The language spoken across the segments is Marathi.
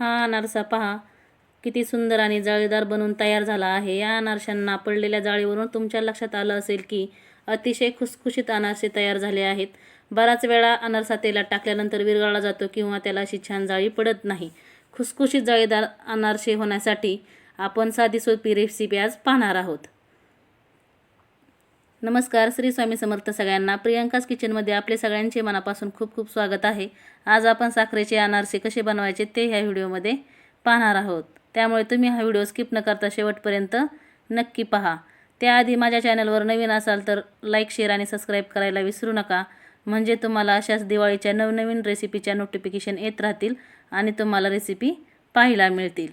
हा अनारसा पहा. किती सुंदर आणि जाळीदार बनून तयार झाला आहे. या अनारशांना पडलेल्या जाळीवरून तुमच्या लक्षात आलं असेल की अतिशय खुसखुशीत अनारसे तयार झाले आहेत. बराच वेळा अनारसा तेलात टाकल्यानंतर विरघळला जातो किंवा त्याला अशी छान जाळी पडत नाही. खुसखुशीत जाळीदार अनारसे होण्यासाठी आपण साधी सोपी रेसिपी आज पाहणार आहोत. नमस्कार श्री स्वामी समर्थ सगळ्यांना. प्रियंकाच किचनमध्ये आपले सगळ्यांचे मनापासून खूप खूप स्वागत आहे. आज आपण साखरेचे अनारसे कसे बनवायचे ते ह्या व्हिडिओमध्ये पाहणार आहोत. त्यामुळे तुम्ही हा व्हिडिओ स्किप न करता शेवटपर्यंत नक्की पहा. त्याआधी माझ्या चॅनलवर नवीन असाल तर लाईक शेअर आणि सबस्क्राईब करायला विसरू नका. म्हणजे तुम्हाला अशाच दिवाळीच्या नवनवीन रेसिपीच्या नोटिफिकेशन येत राहतील आणि तुम्हाला रेसिपी पाहायला मिळतील.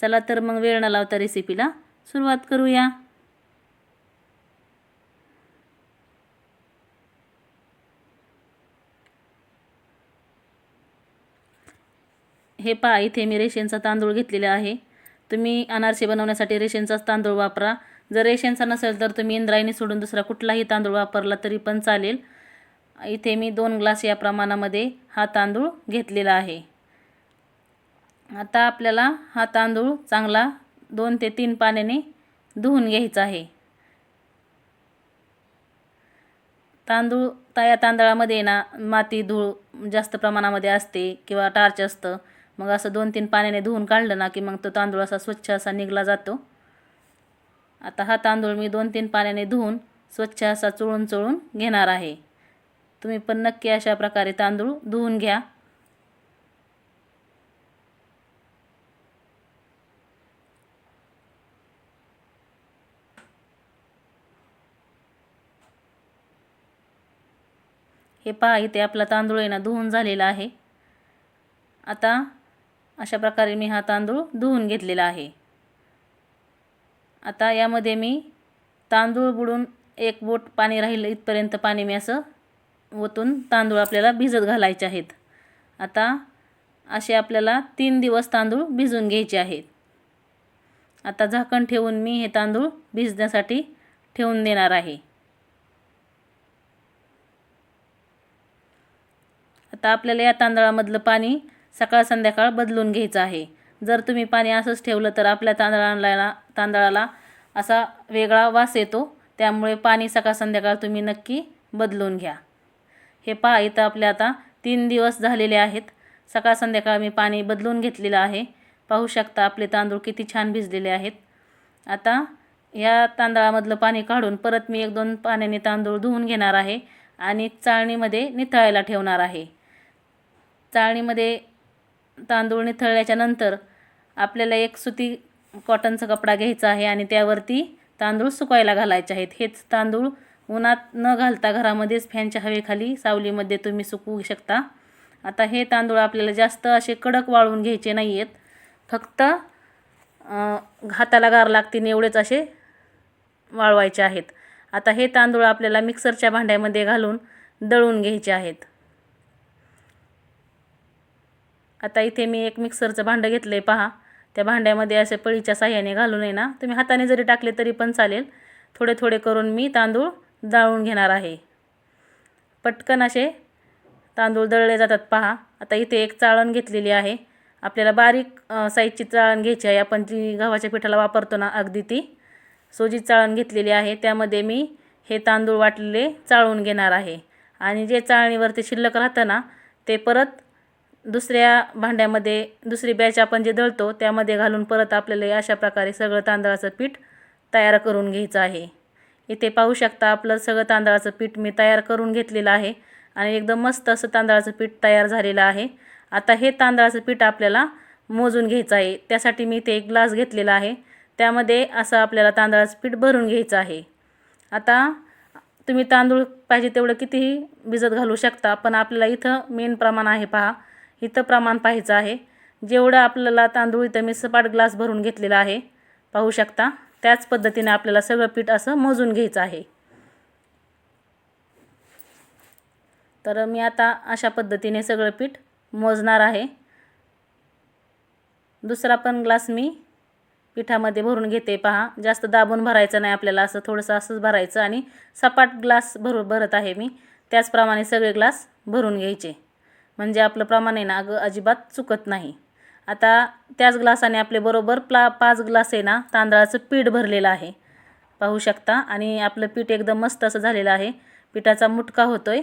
चला तर मग वेळ न लावता रेसिपीला सुरुवात करूया. हे पहा इथे मी रेशनचा तांदूळ घेतलेला आहे. तुम्ही अनारसे बनवण्यासाठी रेशनचाच तांदूळ वापरा. जर रेशनचा नसेल तर तुम्ही इंद्रायणी सोडून दुसरा कुठलाही तांदूळ वापरला तरी पण चालेल. इथे मी दोन ग्लास या प्रमाणामध्ये हा तांदूळ घेतलेला आहे. आता आपल्याला हा तांदूळ चांगला दोन ते तीन पाण्याने धुवून घ्यायचा आहे. तांदूळ त्या तांदळामध्ये ना माती धूळ जास्त प्रमाणामध्ये असते किंवा टार्च असतं. मग असं दोन तीन पाण्याने धुवून काढलं ना की मग तो तांदूळ असा स्वच्छ असा निघला जातो. आता हा तांदूळ मी दोन तीन पाण्याने धुवून स्वच्छ असा चोळून चोळून घेणार आहे. तुम्ही पण नक्की अशा प्रकारे तांदूळ धुवून घ्या. हे पहा इथे आपला तांदूळ आहे ना धुवून झालेला आहे. आता अशा प्रकारे मी हा तांदूळ धुवून घेतलेला आहे. आता यामध्ये मी तांदूळ बुडून एक बोट पाणी राहील इथपर्यंत पाणी मी असं ओतून तांदूळ आपल्याला भिजत घालायचे आहेत. आता असे आपल्याला तीन दिवस तांदूळ भिजून घ्यायचे आहेत. आता झाकण ठेवून मी हे तांदूळ भिजण्यासाठी ठेवून देणार आहे. आता आपल्याला या तांदळामधलं पाणी सकाळ संध्याकाळ बदलून घ्यायचं आहे. जर तुम्ही पाणी असंच ठेवलं तर आपल्या तांदळाला तांदळाला असा वेगळा वास येतो. त्यामुळे पाणी सकाळ संध्याकाळ तुम्ही नक्की बदलून घ्या. हे पहा इथं आपल्या आता तीन दिवस झालेले आहेत. सकाळ संध्याकाळ मी पाणी बदलून घेतलेलं आहे. पाहू शकता आपले तांदूळ किती छान भिजलेले आहेत. आता या तांदळामधलं पाणी काढून परत मी एक दोन पाण्याने तांदूळ धुवून घेणार आहे आणि चाळणीमध्ये निथळायला ठेवणार आहे. चाळणीमध्ये तांदूळ निथळल्याच्या नंतर आपल्याला एक सुती कॉटनचा कपडा घ्यायचा आहे आणि त्यावरती तांदूळ सुकायला घालायचे आहेत. हेच तांदूळ उन्हात न घालता घरामध्येच फॅनच्या हवेखाली सावलीमध्ये तुम्ही सुकवू शकता. आता हे तांदूळ आपल्याला जास्त असे कडक वाळवून घ्यायचे नाही आहेत फक्त हाताला गार लागतील एवढेच असे वाळवायचे आहेत. आता हे तांदूळ आपल्याला मिक्सरच्या भांड्यामध्ये घालून दळून घ्यायचे आहेत. आता इथे मी एक मिक्सरचं भांडं घेतलं आहे पहा. त्या भांड्यामध्ये असे पळीच्या साह्याने घालून आहे ना तुम्ही हाताने जरी टाकले तरी पण चालेल. थोडे थोडे करून मी तांदूळ दळून घेणार आहे. पटकन असे तांदूळ दळले जातात पहा. आता इथे एक चाळण घेतलेली आहे. आपल्याला बारीक साईजची चाळण घ्यायची आहे. आपण जी गव्हाच्या पिठाला वापरतो ना अगदी ती सोजी चाळण घेतलेली आहे त्यामध्ये मी हे तांदूळ वाटलेले चाळून घेणार आहे. आणि जे चाळणीवरती शिल्लक राहतं ना ते परत दुसऱ्या भांड्यामध्ये दुसरी बॅच आपण जे दळतो त्यामध्ये घालून परत आपल्याला अशा प्रकारे सगळं तांदळाचं पीठ तयार करून घ्यायचं आहे. इथे पाहू शकता आपलं सगळं तांदळाचं पीठ मी तयार करून घेतलेलं आहे आणि एकदम मस्त असं तांदळाचं पीठ तयार झालेलं आहे. आता हे तांदळाचं पीठ आपल्याला मोजून घ्यायचं आहे. त्यासाठी मी इथे एक ग्लास घेतलेला आहे. त्यामध्ये असं आपल्याला तांदळाचं पीठ भरून घ्यायचं आहे. आता तुम्ही तांदूळ पाहिजे तेवढं कितीही भिजत घालू शकता पण आपल्याला इथं मेन प्रमाण आहे पहा. इथं प्रमाण पाहायचं आहे. जेवढं आपल्याला तांदूळ इथं मी सपाट ग्लास भरून घेतलेला आहे. पाहू शकता त्याच पद्धतीने आपल्याला सगळं पीठ असं मोजून घ्यायचं आहे. तर मी आता अशा पद्धतीने सगळं पीठ मोजणार आहे. दुसरा पण ग्लास मी पिठामध्ये भरून घेते. पहा जास्त दाबून भरायचं नाही आपल्याला असं थोडंसं असंच भरायचं आणि सपाट ग्लास भरू भरत आहे मी. त्याचप्रमाणे सगळे ग्लास भरून घ्यायचे. म्हणजे आपलं प्रमाण आहे ना अगं अजिबात चुकत नाही. आता त्याच ग्लासाने आपले बरोबर प्ला पाच ग्लास आहे ना तांदळाचं पीठ भरलेलं आहे. पाहू शकता? आणि आपलं पीठ एकदम मस्त असं झालेलं आहे. पिठाचा मुटका होतो आहे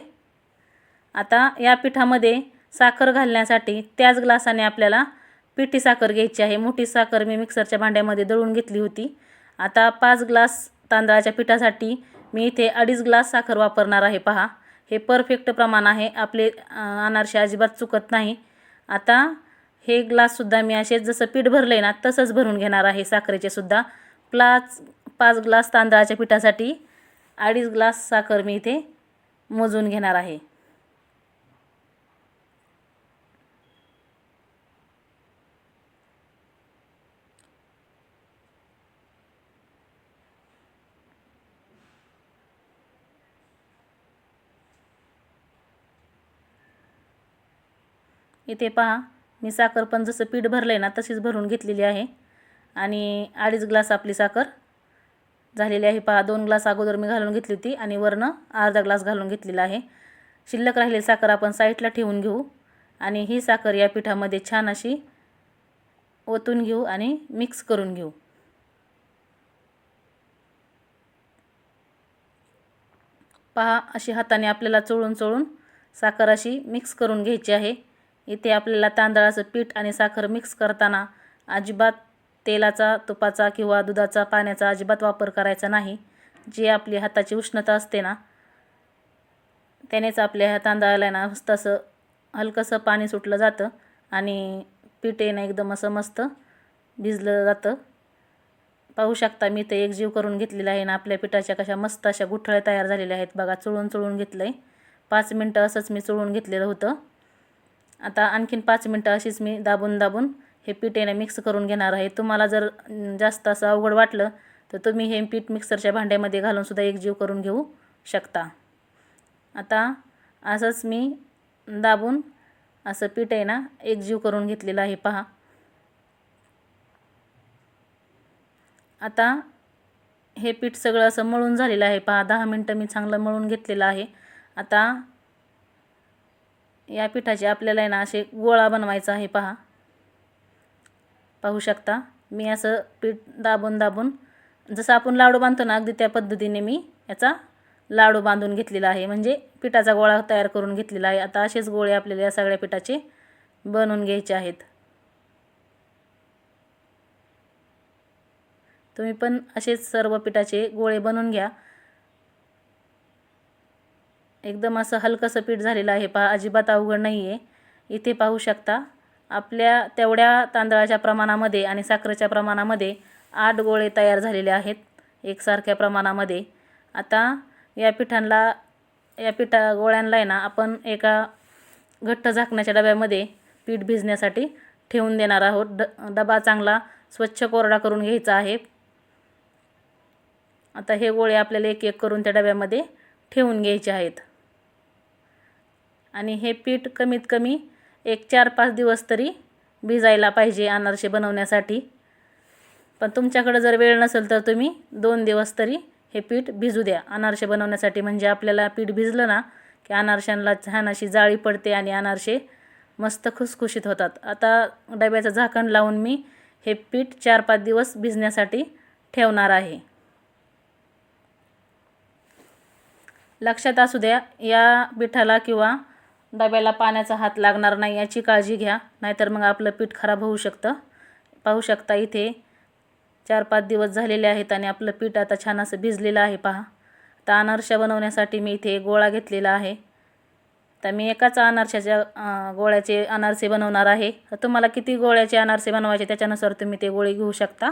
आता या पिठामध्ये साखर घालण्यासाठी त्याच ग्लासाने आपल्याला पिठी साखर घ्यायची आहे. मोठी साखर मी मिक्सरच्या भांड्यामध्ये दळून घेतली होती. आता पाच ग्लास तांदळाच्या पिठासाठी मी इथे अडीच ग्लास साखर वापरणार आहे. पहा. हे परफेक्ट प्रमाण आहे. आपले अनारसे अजिबात चुकत नाही. आता हे ग्लाससुद्धा मी असे जसं पीठ भरलं आहे ना तसंच भरून घेणार आहे साखरेचे सुद्धा. प्लाच पाच ग्लास तांदळाच्या पिठासाठी अडीच ग्लास साखर मी इथे मोजून घेणार आहे. इथे पहा मी साखर पण जसं पीठ भरलं आहे ना तशीच भरून घेतलेली आहे. आणि अडीच ग्लास आपली साखर झालेली आहे. पहा दोन ग्लास अगोदर मी घालून घेतली होती आणि वरनं अर्धा ग्लास घालून घेतलेला आहे. शिल्लक राहिलेली साखर आपण साईडला ठेवून घेऊ आणि ही साखर या पिठामध्ये छान अशी ओतून घेऊ आणि मिक्स करून घेऊ. पहा अशी हाताने आपल्याला चोळून चोळून साखर अशी मिक्स करून घ्यायची आहे. इथे आपल्याला तांदळाचं पीठ आणि साखर मिक्स करताना अजिबात तेलाचा तुपाचा किंवा दुधाचा पाण्याचा अजिबात वापर करायचा नाही. जी आपली हाताची उष्णता असते ना त्यानेच आपल्या ह्या तांदळाला ना मस्त असं हलकंसं पाणी सुटलं जातं आणि पीठ येणं एकदम असं मस्त भिजलं जातं. पाहू शकता मी ते एकजीव करून घेतलेलं आहे ना आपल्या पिठाच्या कशा मस्त अशा गुठळ्या तयार झालेल्या आहेत. बघा चुळून चुळून घेतलं आहे पाच मिनटं असंच मी चुळून घेतलेलं होतं. आता आणखीन पाच मिनटं अशीच मी दाबून दाबून हे पीठ येणं मिक्स करून घेणार आहे. तुम्हाला जर जास्त असं अवघड वाटलं तर तुम्ही हे पीठ मिक्सरच्या भांड्यामध्ये घालूनसुद्धा एकजीव करून घेऊ शकता. आता असंच मी दाबून असं पीठ आहे ना एकजीव करून घेतलेलं आहे. पहा. आता हे पीठ सगळं असं मळून झालेलं आहे. पहा दहा मिनटं मी चांगलं मळून घेतलेलं आहे. आता या पिठाचे आपल्याला आहे ना असे गोळा बनवायचा आहे पहा. पाहू शकता? मी असं पीठ दाबून दाबून जसं आपण लाडू बांधतो ना अगदी त्या पद्धतीने मी याचा लाडू बांधून घेतलेला आहे. म्हणजे पिठाचा गोळा तयार करून घेतलेला आहे. आता असेच गोळे आपल्याला या सगळ्या पिठाचे बनवून घ्यायचे आहेत. तुम्ही पण असेच सर्व पिठाचे गोळे बनवून घ्या. एकदम असं हलकंसं पीठ झालेलं आहे. पहा अजिबात अवघड नाही आहे इथे पाहू शकता आपल्या तेवढ्या तांदळाच्या प्रमाणामध्ये आणि साखरेच्या प्रमाणामध्ये आठ गोळे तयार झालेले आहेत एकसारख्या प्रमाणामध्ये. आता या पिठांना या पिठा गोळ्यांना आहे ना आपण एका घट्ट झाकण्याच्या डब्यामध्ये पीठ भिजण्यासाठी ठेवून देणार आहोत. ड डबा चांगला स्वच्छ कोरडा करून घ्यायचा आहे. आता हे गोळे आपल्याला एक एक करून त्या डब्यामध्ये ठेवून घ्यायचे आहेत. आणि हे पीठ कमीत कमी एक चार पाच दिवस तरी भिजायला पाहिजे अनारसे बनवण्यासाठी. पण तुमच्याकडं जर वेळ नसेल तर तुम्ही दोन दिवस तरी हे पीठ भिजू द्या. अनारसे बनवण्यासाठी म्हणजे आपल्याला पीठ भिजलं ना की अनारशांना छान अशी जाळी पडते आणि अनारसे मस्त खुसखुशीत होतात. आता डब्याचं झाकण लावून मी हे पीठ चार पाच दिवस भिजण्यासाठी ठेवणार आहे. लक्षात असू द्या या पिठाला किंवा डब्याला पाण्याचा हात लागणार नाही याची काळजी घ्या नाहीतर मग आपलं पीठ खराब होऊ शकतं. पाहू शकता इथे चार पाच दिवस झालेले आहेत आणि आपलं पीठ आता छान असं भिजलेलं आहे पहा. आता अनारशा बनवण्यासाठी मी इथे गोळा घेतलेला आहे. तर मी एकाच अनारशाच्या गोळ्याचे अनारसे बनवणार आहे. तर तुम्हाला किती गोळ्याचे अनारसे बनवायचे त्याच्यानुसार तुम्ही ते गोळे घेऊ शकता.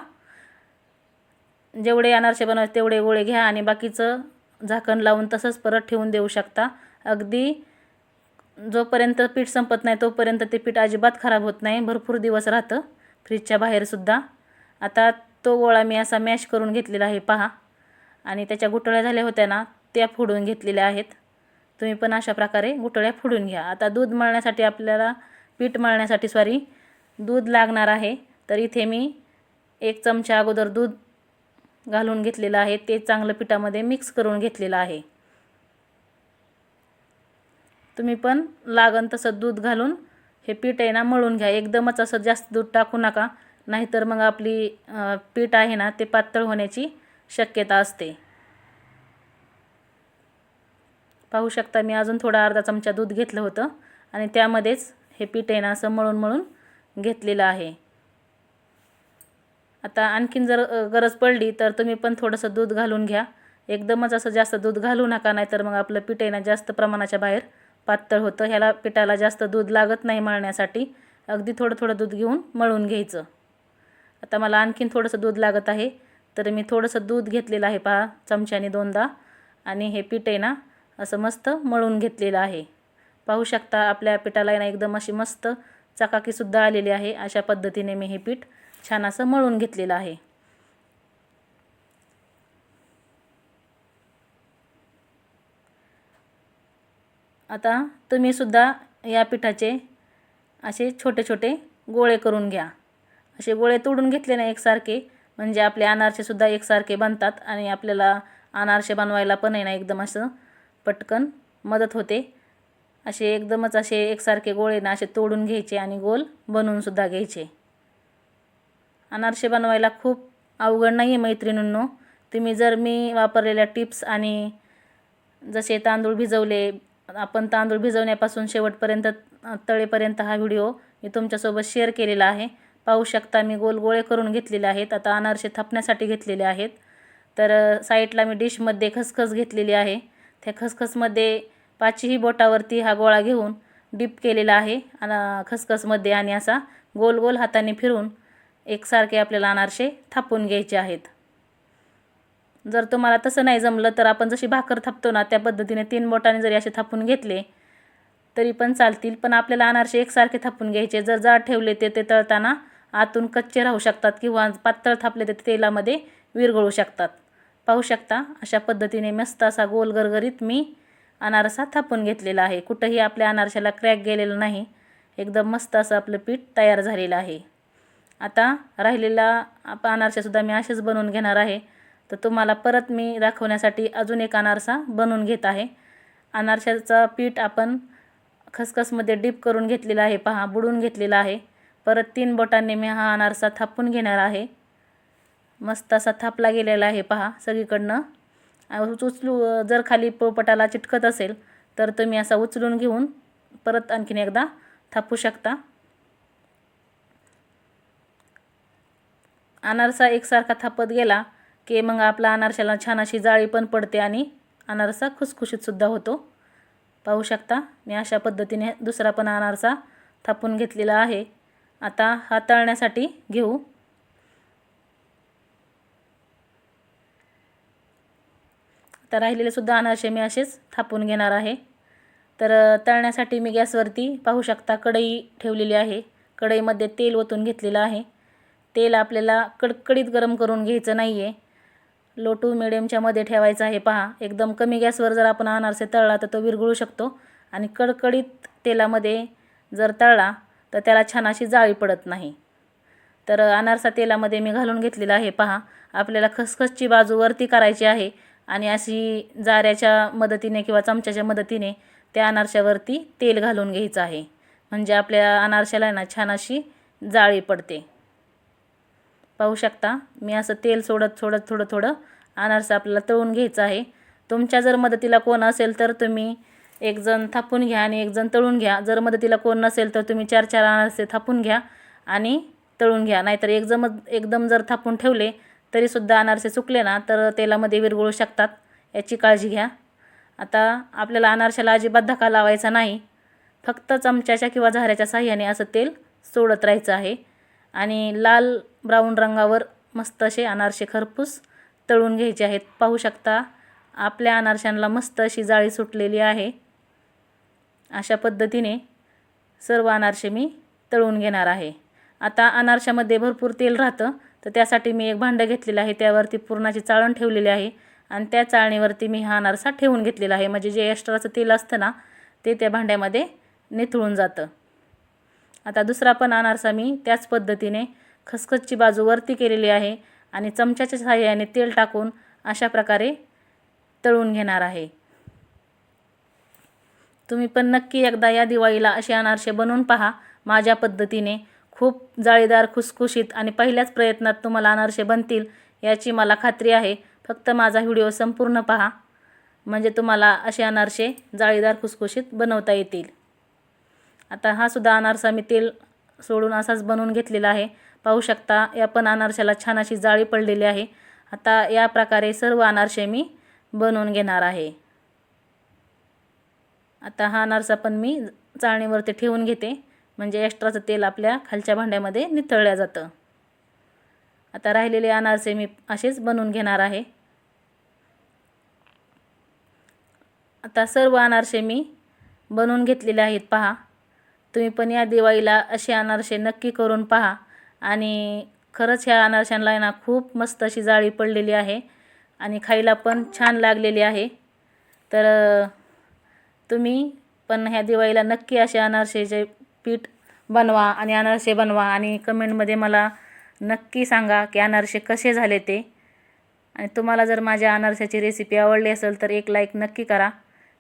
जेवढे अनारसे बनवायचे तेवढे गोळे घ्या आणि बाकीचं झाकण लावून तसंच परत ठेवून देऊ शकता. अगदी जोपर्यंत पीठ संपत नाही तोपर्यंत ते पीठ अजिबात खराब होत नाही. भरपूर दिवस राहतं फ्रीजच्या बाहेरसुद्धा आता तो गोळा मी असा मॅश करून घेतलेला आहे पहा. आणि त्याच्या गुटळ्या झाल्या होत्या ना त्या फोडून घेतलेल्या आहेत. तुम्ही पण अशा प्रकारे गुटळ्या फोडून घ्या. आता दूध मळण्यासाठी आपल्याला पीठ मळण्यासाठी सॉरी दूध लागणार आहे. तर इथे मी एक चमचा अगोदर दूध घालून घेतलेलं आहे. ते चांगलं पिठामध्ये मिक्स करून घेतलेलं आहे. तुम्ही पण लागन तसं दूध घालून हे पीठ आहे ना मळून घ्या. एकदमच असं जास्त दूध टाकू नका. नाहीतर मग आपली पीठ आहे ना ते पातळ होण्याची शक्यता असते. पाहू शकता मी अजून थोडा अर्धा चमचा दूध घेतलं होतं आणि त्यामध्येच हे पीठ आहे ना असं मळून मळून घेतलेलं आहे. आता आणखीन जर गरज पडली तर तुम्ही पण थोडंसं दूध घालून घ्या. एकदमच असं जास्त दूध घालू नका नाहीतर मग आपलं पीठ आहे ना जास्त प्रमाणाच्या बाहेर पातळ होतं. ह्याला पिठाला जास्त दूध लागत नाही मळण्यासाठी. अगदी थोडं थोडं दूध घेऊन मळून घ्यायचं. आता मला आणखीन थोडंसं दूध लागत आहे. तर मी थोडंसं दूध घेतलेलं आहे पहा चमच्याने दोनदा. आणि हे पीठ आहे ना असं मस्त मळून घेतलेलं आहे. पाहू शकता आपल्या पिठाला ना एकदम अशी मस्त चकाकीसुद्धा आलेली आहे. अशा पद्धतीने मी हे पीठ छान असं मळून घेतलेलं आहे. आता तुम्हीसुद्धा या पिठाचे असे छोटे छोटे गोळे करून घ्या. असे गोळे तोडून घेतले ना एकसारखे म्हणजे आपले अनारसेसुद्धा एकसारखे बनतात आणि आपल्याला अनारसे बनवायला पण आहे ना एकदम असं पटकन मदत होते. असे एकदमच असे एकसारखे गोळे ना असे तोडून घ्यायचे आणि गोल बनवूनसुद्धा घ्यायचे. अनारसे बनवायला खूप अवघड नाही आहे मैत्रिणींनो. तुम्ही जर मी वापरलेल्या टिप्स आणि जसे तांदूळ भिजवले आपण तांदूळ भिजवण्यापासून शेवटपर्यंत तळेपर्यंत हा व्हिडिओ मी तुमच्यासोबत शेअर केलेला आहे. पाहू शकता मी गोल गोळे करून घेतलेले आहेत. आता अनारसे थापण्यासाठी घेतलेले आहेत. तर साईटला साईडला मी डिशमध्ये खसखस घेतलेली आहे. त्या खसखसमध्ये पाचही बोटावरती हा गोळा घेऊन डिप केलेला आहे. आणि खसखसमध्ये आणि असा गोल गोल हाताने फिरून एकसारखे आपल्याला अनारसे थापून घ्यायचे आहेत. जर तुम्हाला तसं नाही जमलं तर आपण जशी भाकर थापतो ना त्या पद्धतीने तीन बोटाने जरी असे थापून घेतले तरी पण चालतील. पण आपल्याला अनारसे एकसारखे थापून घ्यायचे. जर जाड ठेवले ते ते तळताना आतून कच्चे राहू शकतात किंवा पातळ थापले ते तेलामध्ये विरघळू शकतात. पाहू शकता अशा पद्धतीने मस्त असा गोल गरगरीत मी अनारसा थापून घेतलेला आहे. कुठंही आपल्या अनारशाला क्रॅक गेलेलं नाही. एकदम मस्त असं आपलं पीठ तयार झालेलं आहे. आता राहिलेला आप अनारसेसुद्धा मी असेच बनवून घेणार आहे. तर तुम्हाला परत मी दाखवण्यासाठी अजून एक अनारसा बनवून घेत आहे. अनारशाचं पीठ आपण खसखसमध्ये डीप करून घेतलेला आहे पहा बुडून घेतलेला आहे. परत तीन बोटांनी मी हा अनारसा थापून घेणार आहे. मस्त असा थापला गेलेला आहे पहा सगळीकडनं. उचलू जर खाली पोपटाला चिटकत असेल तर तुम्ही असा उचलून घेऊन परत आणखीन एकदा थापू शकता. अनारसा एकसारखा थापत गेला की मग आपला अनारशाला छान अशी जाळी पण पडते आणि अनारसा खुसखुशीतसुद्धा होतो. पाहू शकता मी अशा पद्धतीने दुसरा पण अनारसा थापून घेतलेला आहे. आता हा तळण्यासाठी घेऊ. आता राहिलेले सुद्धा अनारसे मी असेच थापून घेणार आहे. तर तळण्यासाठी मी गॅसवरती पाहू शकता कढई ठेवलेली आहे. कढईमध्ये तेल ओतून घेतलेलं आहे. तेल आपल्याला कडकडीत गरम करून घ्यायचं नाही आहे लो टू मिडियमच्या मध्ये ठेवायचं आहे. पहा एकदम कमी गॅसवर जर आपण अनारसे तळला तर तो विरघळू शकतो. आणि कडकडीत तेलामध्ये जर तळला तर त्याला छान अशी जाळी पडत नाही. तर अनारसा तेलामध्ये मी घालून घेतलेला आहे. पहा आपल्याला खसखसची बाजू वरती करायची आहे. आणि अशी जाऱ्याच्या मदतीने किंवा चमच्याच्या मदतीने त्या अनारशावरती तेल घालून घ्यायचं आहे. म्हणजे आपल्या अनारशाला आहे ना छान अशी जाळी पडते. पाहू शकता. मी असं तेल सोडत सोडत थोडं थोडं अनारसा आपल्याला तळून घ्यायचं आहे. तुमच्या जर मदतीला कोण असेल तर तुम्ही एक जण थापून घ्या आणि एक जण तळून घ्या. जर मदतीला कोण नसेल तर तुम्ही चार चार अनारसे थापून घ्या आणि तळून घ्या. नाहीतर एकदम एकदम जर थापून ठेवले तरीसुद्धा अनारसे सुकले ना तर तेलामध्ये विरघळू शकतात. याची काळजी घ्या. आता आपल्याला अनारशाला अजिबात धक्का लावायचा नाही. फक्त चमच्याच्या किंवा झाऱ्याच्या साह्याने असं तेल सोडत राहायचं आहे. आणि लाल ब्राऊन रंगावर मस्त असे अनारसे खरपूस तळून घ्यायचे आहेत. पाहू शकता आपल्या अनारशांना मस्त अशी जाळी सुटलेली आहे. अशा पद्धतीने सर्व अनारसे मी तळून घेणार आहे. आता अनारशामध्ये भरपूर तेल राहतं तर त्यासाठी मी एक भांडं घेतलेलं आहे. त्यावरती पुरणाची चाळण ठेवलेली आहे आणि त्या चाळणीवरती मी हा अनारसा ठेवून घेतलेला आहे. म्हणजे जे एक्स्ट्राचं तेल असतं ना ते त्या भांड्यामध्ये निथळून जातं. आता दुसरा पण अनारसा मी त्याच पद्धतीने खसखसची बाजू वरती केलेली आहे आणि चमच्याच्या सहाय्याने तेल टाकून अशा प्रकारे तळून घेणार आहे. तुम्ही पण नक्की एकदा या दिवाळीला असे अनारसे बनवून पहा. माझ्या पद्धतीने खूप जाळीदार खुसखुशीत आणि पहिल्याच प्रयत्नात तुम्हाला अनारसे बनतील याची मला खात्री आहे. फक्त माझा व्हिडिओ संपूर्ण पहा. म्हणजे तुम्हाला असे अनारसे जाळीदार खुसखुशीत बनवता येतील. आता हा सुद्धा अनारसा मी तेल सोडून असाच बनवून घेतलेला आहे. पाहू शकता या पण अनारशाला छान अशी जाळी पडलेली आहे. आता या प्रकारे सर्व अनारसे मी बनवून घेणार आहे. आता हा अनारसा पण मी चाळणीवरती ठेवून घेते. म्हणजे एक्स्ट्राचं तेल आपल्या खालच्या भांड्यामध्ये निथळलं जातं. आता राहिलेले अनारसे मी असेच बनवून घेणार आहे. आता सर्व अनारसे मी बनवून घेतलेले आहेत. पहा तुम्ही पण या दिवाळीला असे अनारसे नक्की करून पहा. आणि खरंच ह्या अनारशांना आहे ना खूप मस्त अशी जाळी पडलेली आहे. आणि खायला पण छान लागलेली आहे. तर तुम्ही पण ह्या दिवाळीला नक्की असे अनारसेचे पीठ बनवा आणि अनारसे बनवा. आणि कमेंटमध्ये मला नक्की सांगा की अनारसे कसे झाले ते. आणि तुम्हाला जर माझ्या अनारशाची रेसिपी आवडली असेल तर एक लाईक नक्की करा.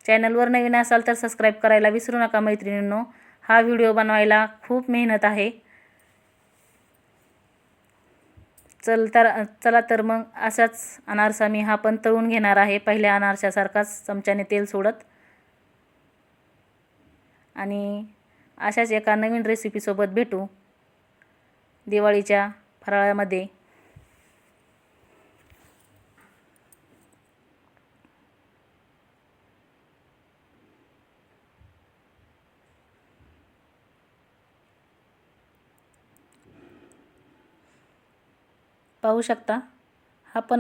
चॅनलवर नवीन असाल तर सबस्क्राईब करायला विसरू नका मैत्रिणींनो. हा व्हिडिओ बनवायला खूप मेहनत आहे. चल तर चला तर मग असाच अनारसा मी हा पण तळून घेणार आहे. पहिल्या अनारशासारखाच चमच्याने तेल सोडत. आणि अशाच एका नवीन रेसिपीसोबत भेटू. दिवाळीच्या फराळामध्ये. पाहू शकता. हा पण